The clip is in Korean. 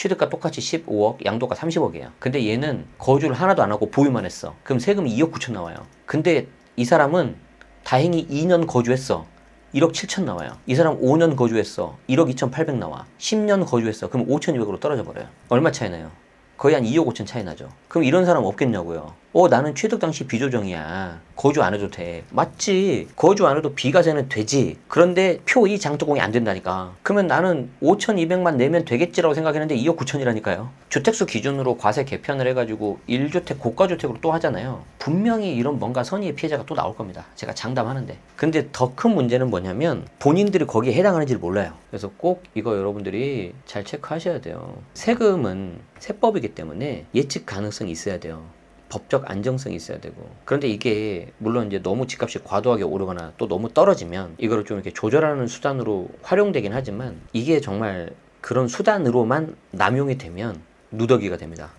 취득가 똑같이 15억, 양도가 30억이에요. 근데 얘는 거주를 하나도 안 하고 보유만 했어. 그럼 세금이 2억 9천 나와요. 근데 이 사람은 다행히 2년 거주했어. 1억 7천 나와요. 이 사람 5년 거주했어. 1억 2,800 나와. 10년 거주했어. 그럼 5,200으로 떨어져 버려요. 얼마 차이 나요? 거의 한 2억 5천 차이 나죠. 그럼 이런 사람 없겠냐고요. 어, 나는 취득 당시 비조정이야. 거주 안 해도 돼. 맞지. 거주 안 해도 비과세는 되지. 그런데 표2 장독공이 안 된다니까. 그러면 나는 5,200만 내면 되겠지라고 생각했는데 2억 9천이라니까요. 주택수 기준으로 과세 개편을 해가지고 1주택 고가주택으로 또 하잖아요. 분명히 이런 뭔가 선의의 피해자가 또 나올 겁니다. 제가 장담하는데. 근데 더 큰 문제는 뭐냐면 본인들이 거기에 해당하는지를 몰라요. 그래서 꼭 이거 여러분들이 잘 체크하셔야 돼요. 세금은 세법이기 때문에 예측 가능성이 있어야 돼요. 법적 안정성이 있어야 되고 그런데 이게 물론 이제 너무 집값이 과도하게 오르거나 또 너무 떨어지면 이거를 좀 이렇게 조절하는 수단으로 활용되긴 하지만 이게 정말 그런 수단으로만 남용이 되면 누더기가 됩니다.